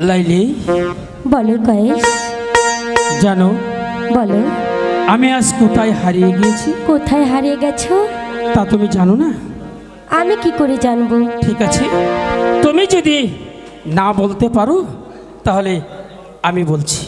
লাইলি? বলো কয়েস জানো বলো। আমি আজ কোথায় হারিয়ে গিয়েছি? কোথায় হারিয়ে গেছো? তা তুমি জানো না? আমি কি করে জানব? ঠিক আছে। তুমি যদি না বলতে পারো তাহলে আমি বলছি।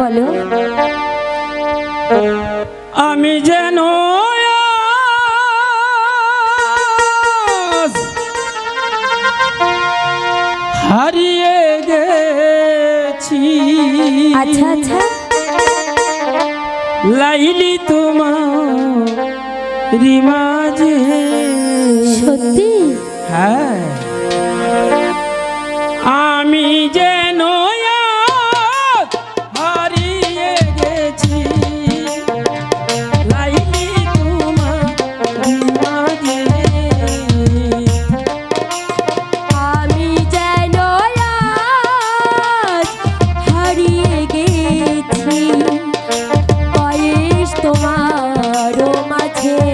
বলো। আমি যেন আজ আচ্ছা আচ্ছা। লাইলি তোমার রিমাজে সত্যি? হ্যাঁ। তোমার